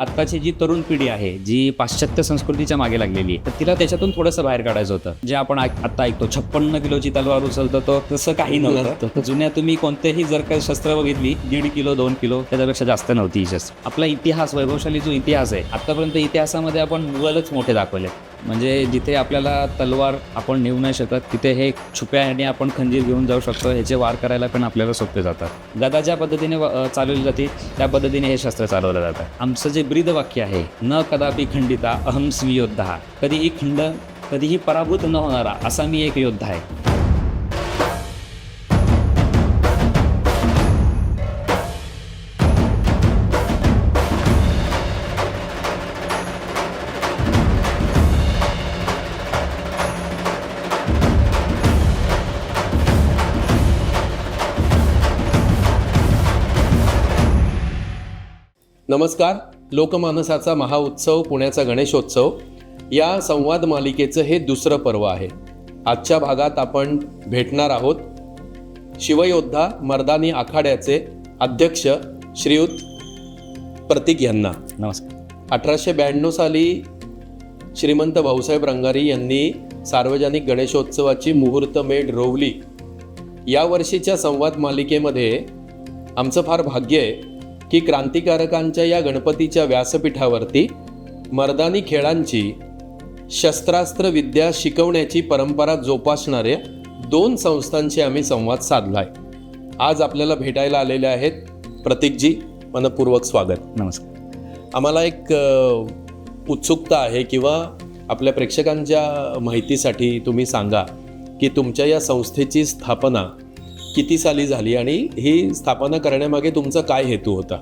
आत्ताची जी तरुण पिढी आहे जी पाश्चात्य संस्कृतीच्या मागे लागलेली आहे तर तिला त्याच्यातून थोडंसं बाहेर काढायचं होतं. जे आपण आता ऐकतो छप्पन्न किलोची तलवार उचलतो तो तसं काही नव्हतं. जुन्या तुम्ही कोणतेही जर काही शस्त्र बघितली दीड किलो दोन किलो त्याच्यापेक्षा जास्त नव्हती ही शस्त्र. आपला इतिहास वैभवशाली जो इतिहास आहे आतापर्यंत इतिहासामध्ये आपण मुघलच मोठे दाखवले म्हणजे जिथे आपल्याला तलवार आपण नेऊ नाही शकत तिथे हे छुप्याने आपण खंजीर घेऊन जाऊ शकतो ह्याचे वार करायला पण आपल्याला सोपे जातात. गदा ज्या पद्धतीने चालवली जाते त्या पद्धतीने हे शस्त्र चालवलं जातं. आमचं जे ब्रीद वाक्य आहे न कदापि खंडिता अहम स्वी योद्धा. कधीही खंड कधीही पराभूत न होणारा असा मी एक योद्धा आहे. नमस्कार. लोकमानसाचा महाउत्सव पुण्याचा गणेशोत्सव. या संवाद मालिकेचं हे दुसरं पर्व आहे. आजच्या भागात आपण भेटणार आहोत. शिवयोद्धा मर्दानी आखाड्याचे अध्यक्ष श्रीयुत प्रतीक यांना. नमस्कार. अठराशे ब्याण्णव साली श्रीमंत भाऊसाहेब रंगारी यांनी सार्वजनिक गणेशोत्सवाची मुहूर्तमेढ रोवली. या वर्षीच्या संवाद मालिकेमध्ये आमचं फार भाग्य आहे. की क्रांतिकारकांच्या या गणपतीच्या व्यासपीठावरती मर्दानी खेळांची शस्त्रास्त्र विद्या शिकवण्याची परंपरा जोपासणाऱ्या दोन संस्थांशी आम्ही संवाद साधला आहे आज आपल्याला भेटायला आलेले आहेत प्रतीकजी मनपूर्वक स्वागत. नमस्कार. आम्हाला एक उत्सुकता आहे किंवा आपल्या प्रेक्षकांच्या माहितीसाठी तुम्ही सांगा की तुमच्या या संस्थेची स्थापना किती साली झाली आणि ही स्थापना करण्यामागे तुमचा काय हेतू होता?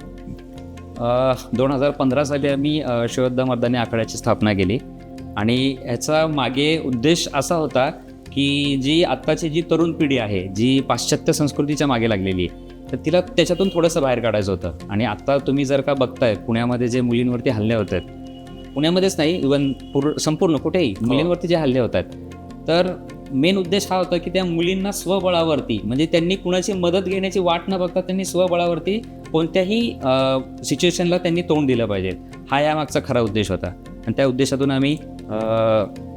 दोन हजार पंधरा साली आम्ही शिवोद्धा मर्दानी आखाड्याची स्थापना केली. आणि ह्याचा मागे उद्देश असा होता की जी आत्ताची जी तरुण पिढी आहे जी पाश्चात्य संस्कृतीच्या मागे लागलेली आहे तर तिला त्याच्यातून थोडंसं बाहेर काढायचं होतं. आणि आता तुम्ही जर का बघताय पुण्यामध्ये जे मुलींवरती हल्ले होत आहेत पुण्यामध्येच नाही इवन पूर्ण संपूर्ण कुठेही मुलींवरती जे हल्ले होत आहेत तर मेन उद्देश हा होता की त्या मुलींना स्वबळावरती म्हणजे त्यांनी कुणाची मदत घेण्याची वाट न बघता त्यांनी स्वबळावरती कोणत्याही सिच्युएशनला त्यांनी तोंड दिलं पाहिजे. हा यामागचा खरा उद्देश होता. आणि त्या उद्देशातून आम्ही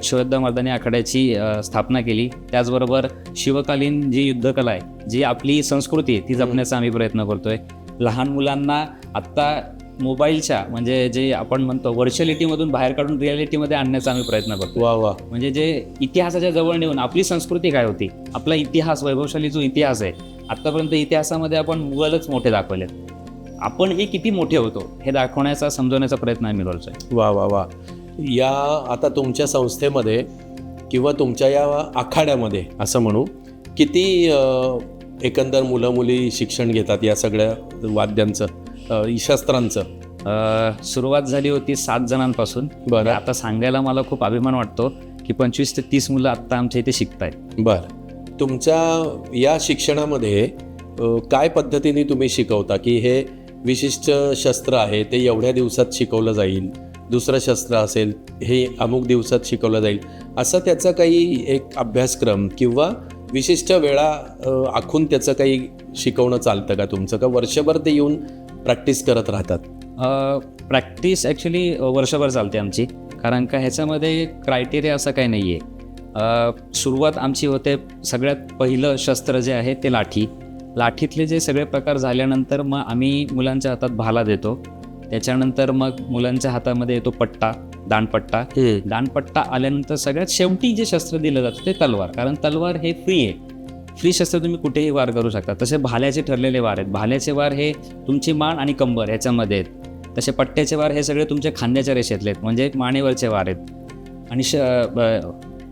शिवद्धा मर्दानी आखाड्याची स्थापना केली. त्याचबरोबर शिवकालीन जी युद्धकला आहे जी आपली संस्कृती आहे ती जपण्याचा आम्ही प्रयत्न करतोय. लहान मुलांना आत्ता मोबाईलच्या म्हणजे जे आपण म्हणतो व्हर्च्युअलिटीमधून बाहेर काढून रियालिटीमध्ये आणण्याचा आम्ही प्रयत्न करतो वा वा. म्हणजे जे इतिहासाच्या जवळ नेऊन आपली संस्कृती काय होती? आपला इतिहास वैभवशाली जो इतिहास आहे आत्तापर्यंत इतिहासामध्ये आपण मुघलच मोठे दाखवलेत आपण हे किती मोठे होतो हे दाखवण्याचा समजवण्याचा प्रयत्न आम्ही करतोय. वा वा वा. या आता तुमच्या संस्थेमध्ये किंवा तुमच्या या आखाड्यामध्ये असं म्हणू किती एकंदर मुलं मुली शिक्षण घेतात या सगळ्या वाद्यांचं? शस्त्रांचं सुरुवात झाली होती सात जणांपासून. बरं. आता सांगायला मला खूप अभिमान वाटतो की पंचवीस ते तीस मुलं आत्ता आमच्या इथे शिकतायत. बर. तुमच्या या शिक्षणामध्ये काय पद्धतीने तुम्ही शिकवता की हे विशिष्ट शस्त्र आहे ते एवढ्या दिवसात शिकवलं जाईल दुसरं शस्त्र असेल हे अमुक दिवसात शिकवलं जाईल असं त्याचा काही एक अभ्यासक्रम किंवा विशिष्ट वेळा आखून त्याचं काही शिकवणं चालतं का तुमचं? का वर्षभर ते येऊन प्रॅक्टिस करत राहतात. प्रॅक्टिस ॲक्च्युली वर्षभर चालते आमची. कारण का ह्याच्यामध्ये क्रायटेरिया असं काही नाही आहे सुरुवात आमची होते सगळ्यात पहिलं शस्त्र जे आहे ते लाठी. लाठीतले जे सगळे प्रकार झाल्यानंतर मग आम्ही मुलांच्या हातात भाला देतो. त्याच्यानंतर मग मुलांच्या हातामध्ये येतो पट्टा दांडपट्टा दांडपट्टा आल्यानंतर सगळ्यात शेवटी जे शस्त्र दिलं जातं ते तलवार. कारण तलवार हे फ्री आहे. फ्री शस्त्र तुम्ही कुठेही वार करू शकता. तसे भाल्याचे ठरलेले वार आहेत. भाल्याचे वार हे तुमची मान आणि कंबर ह्याच्यामध्ये आहेत. तसे पट्ट्याचे वार हे सगळे तुमच्या खांद्याच्या रेषेतले आहेत. म्हणजे मानेवरचे वार आहेत. आणि श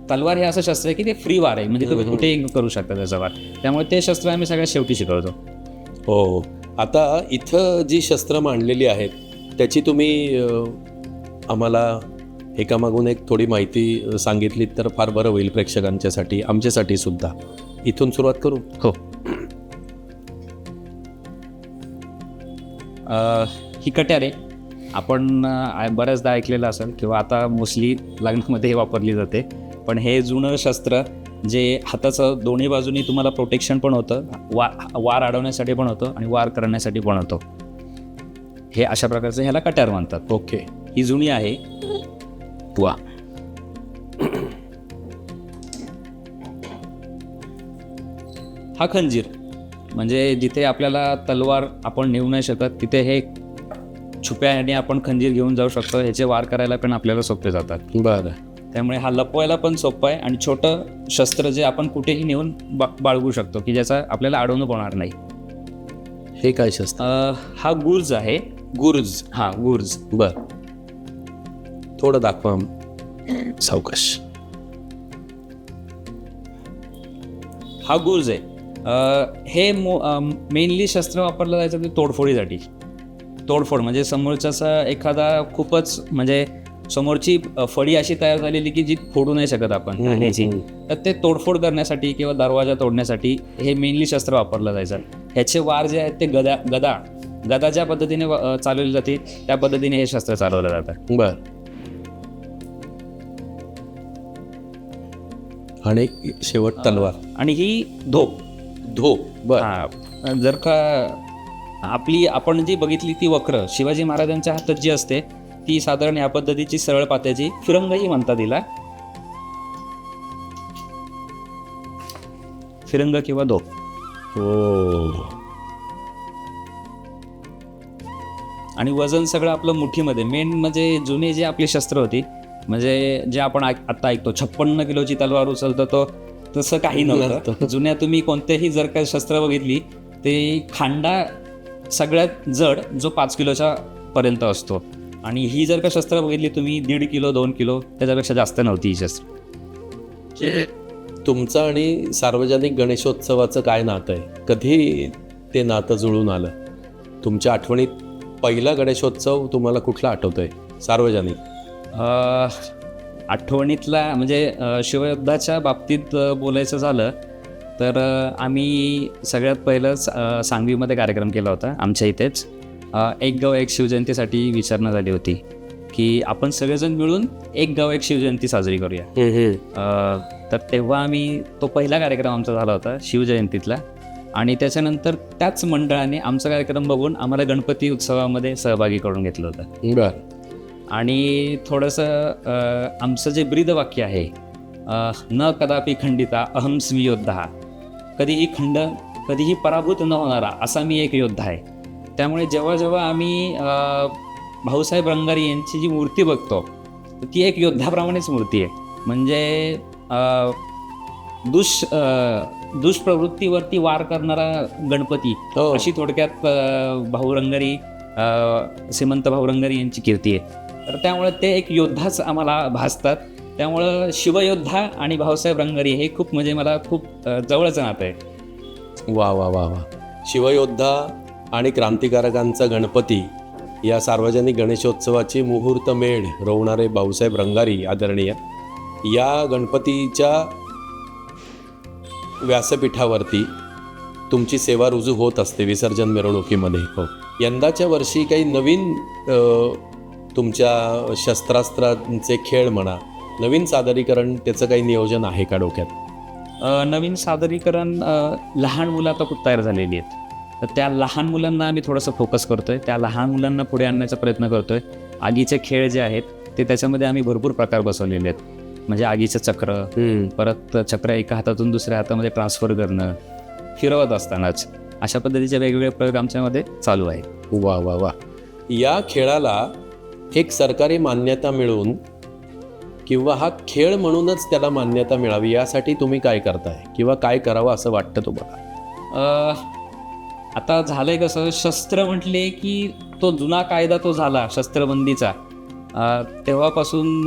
तलवार हे असं शस्त्र आहे की ते फ्री वार आहे. म्हणजे तुम्ही कुठेही करू शकता त्याचा वार. त्यामुळे ते शस्त्र आम्ही सगळ्यात शेवटी शिकवतो. हो आता इथं जी शस्त्र मांडलेली आहेत त्याची तुम्ही आम्हाला एकामागून एक थोडी माहिती अ, सांगितलीत तर फार बरं होईल प्रेक्षकांच्यासाठी आमच्यासाठी सुद्धा. इथून सुरुवात करू? हो. ही कट्यार आहे आपण बऱ्याचदा ऐकलेलं असेल किंवा आता मोस्टली लग्नामध्ये हे वापरली जाते. पण हे जुनं शस्त्र जे हाताचं दोन्ही बाजूनी तुम्हाला प्रोटेक्शन पण होतं वा वार अडवण्यासाठी पण होतं आणि वार करण्यासाठी पण होतं. हे अशा प्रकारचं ह्याला कट्यार म्हणतात ओके. ही जुनी आहे. वा हा खंजीर. म्हणजे जिथे आपल्याला तलवार आपण नेऊ नाही शकत तिथे हे छुप्याने आपण खंजीर घेऊन जाऊ शकतो. ह्याचे वार करायला पण आपल्याला सोपे जातात. बरं. त्यामुळे हा लपवायला पण सोपं आहे आणि छोटं शस्त्र जे आपण कुठेही नेऊन बा बाळगू शकतो की ज्याचा आपल्याला अडवणूक होणार नाही. हे काय शस्त्र? अं, हा गुर्ज आहे. गुर्ज. हा गुर्ज. बर. थोडं दाखवा सावकाश. हा गुर्ज आहे अं, हे मो मेनली शस्त्र वापरलं जायचं ते तोडफोडीसाठी. तोडफोड म्हणजे समोरच्याचा एखादा खूपच म्हणजे समोरची अ, फळी अशी तयार झालेली की जी फोडू नाही शकत आपण तर ते तोडफोड करण्यासाठी किंवा दरवाजा तोडण्यासाठी हे मेनली शस्त्र वापरलं जायचं. ह्याचे वार जे आहेत ते गदा गदा. गदा ज्या पद्धतीने व- अ, चालवली जाते त्या पद्धतीने हे शस्त्र चालवलं जातं. बर. आणि एक शेवट तलवार. आणि ही धोप. धो बर. जर का आपली आपण जी बघितली ती वक्र शिवाजी महाराजांच्या हातात जी असते ती साधारण या पद्धतीची सरळ पात्याची फिरंगही म्हणतात तिला. फिरंग किंवा धोप. हो. आणि वजन सगळं आपलं मुठीमध्ये. मेन म्हणजे जुने जे आपली शस्त्र होती म्हणजे जे आपण आता ऐकतो छप्पन्न किलोची तलवार उचलतो तो तसं काही नव्हतं. जुन्या तुम्ही कोणतेही जर का शस्त्र बघितली ते खांडा सगळ्यात जड जो पाच किलोच्या पर्यंत असतो. आणि ही जर का शस्त्र बघितली तुम्ही दीड किलो दोन किलो त्याच्यापेक्षा जास्त नव्हती ही शस्त्र. तुमचं आणि सार्वजनिक गणेशोत्सवाचं काय नातं आहे? कधी ते नातं जुळून आलं? तुमच्या आठवणीत पहिला गणेशोत्सव तुम्हाला कुठला आठवतोय? सार्वजनिक. अ, आठवणीतला म्हणजे शिवयुद्धाच्या बाबतीत बोलायचं झालं तर आम्ही सगळ्यात पहिलंच अ, सांगवीमध्ये कार्यक्रम केला होता आमच्या इथेच. एक गाव एक शिवजयंतीसाठी विचारणा झाली होती की आपण सगळेजण मिळून एक गाव एक शिवजयंती साजरी करूया. तर तेव्हा आम्ही तो पहिला कार्यक्रम आमचा झाला होता शिवजयंतीतला. आणि त्याच्यानंतर त्याच मंडळाने आमचा कार्यक्रम बघून आम्हाला गणपती उत्सवामध्ये सहभागी करून घेतलं होतं. बर. आणि थोडंसं आमचं जे ब्रीदवाक्य आहे अ, न कदापि खंडिता अहम स्वी योद्धा. कधीही खंड कधीही पराभूत न होणारा असा मी एक योद्धा आहे. त्यामुळे जेव्हा जेव्हा आम्ही भाऊसाहेब रंगारी यांची जी मूर्ती बघतो ती एक योद्धाप्रमाणेच मूर्ती आहे. म्हणजे दुष दुष्प्रवृत्तीवरती वार करणारा गणपती हो. अशी थोडक्यात भाऊ रंगारी श्रीमंत भाऊ रंगारी यांची कीर्ती आहे. तर त्यामुळे ते एक योद्धाच आम्हाला भासतात. त्यामुळं शिवयोद्धा आणि भाऊसाहेब रंगारी हे खूप म्हणजे मला खूप अ, जवळचं नातं आहे. वा वा वा वा. शिवयोद्धा आणि क्रांतिकारकांचा गणपती या सार्वजनिक गणेशोत्सवाची मुहूर्त मेढ रोवणारे भाऊसाहेब रंगारी आदरणीय या गणपतीच्या व्यासपीठावरती तुमची सेवा रुजू होत असते विसर्जन मिरवणुकीमध्ये. हो. यंदाच्या वर्षी काही नवीन अ, तुमच्या शस्त्रास्त्रांचे खेळ म्हणा नवीन सादरीकरण त्याचं काही नियोजन आहे का डोक्यात? नवीन सादरीकरण लहान मुलं आता खूप तयार झालेली आहेत. तर त्या लहान मुलांना आम्ही थोडंसं फोकस करतोय. त्या लहान मुलांना पुढे आणण्याचा प्रयत्न करतोय. आगीचे खेळ जे आहेत ते त्याच्यामध्ये आम्ही भरपूर प्रकार बसवलेले आहेत. म्हणजे आगीचं चक्र परत चक्र एका हातातून दुसऱ्या हातामध्ये ट्रान्सफर करणं फिरवत असतानाच अशा पद्धतीचे वेगवेगळे प्रयोग आमच्यामध्ये चालू आहेत. वा वा वा. या खेळाला एक सरकारी मान्यता मिळून किंवा हा खेळ म्हणूनच त्याला मान्यता मिळावी यासाठी तुम्ही काय करताय? किंवा काय करावं असं वाटतं तुम्हाला? आता आता झालंय कसं शस्त्र म्हटले की तो जुना कायदा तो झाला शस्त्रबंदीचा. तेव्हापासून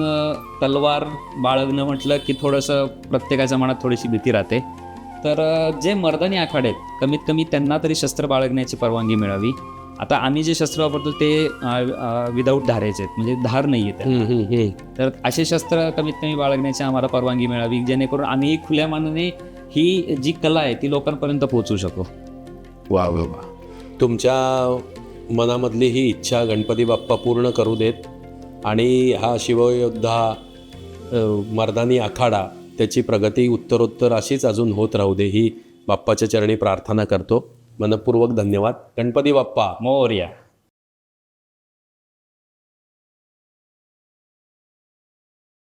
तलवार बाळगणं म्हटलं की थोडंसं प्रत्येकाच्या मनात थोडीशी भीती राहते. तर जे मर्दानी आखाडे आहेत कमीत कमी त्यांना तरी शस्त्र बाळगण्याची परवानगी मिळावी. आता आम्ही जे शस्त्र वापरतो ते विदाऊट धारायचे आहेत. म्हणजे धार नाही आहे तर असे शस्त्र कमीत कमी बाळगण्याची आम्हाला परवानगी मिळावी जेणेकरून आम्ही खुल्या मानाने ही जी कला आहे ती लोकांपर्यंत पोहोचू शकू. वा वा वा. तुमच्या मनामधली ही इच्छा गणपती बाप्पा पूर्ण करू देत आणि हा शिवयोद्धा मर्दानी आखाडा त्याची प्रगती उत्तरोत्तर अशीच अजून होत राहू दे ही बाप्पाच्या चरणी प्रार्थना करतो. मनपूर्वक धन्यवाद. गणपती बाप्पा. मोर्या.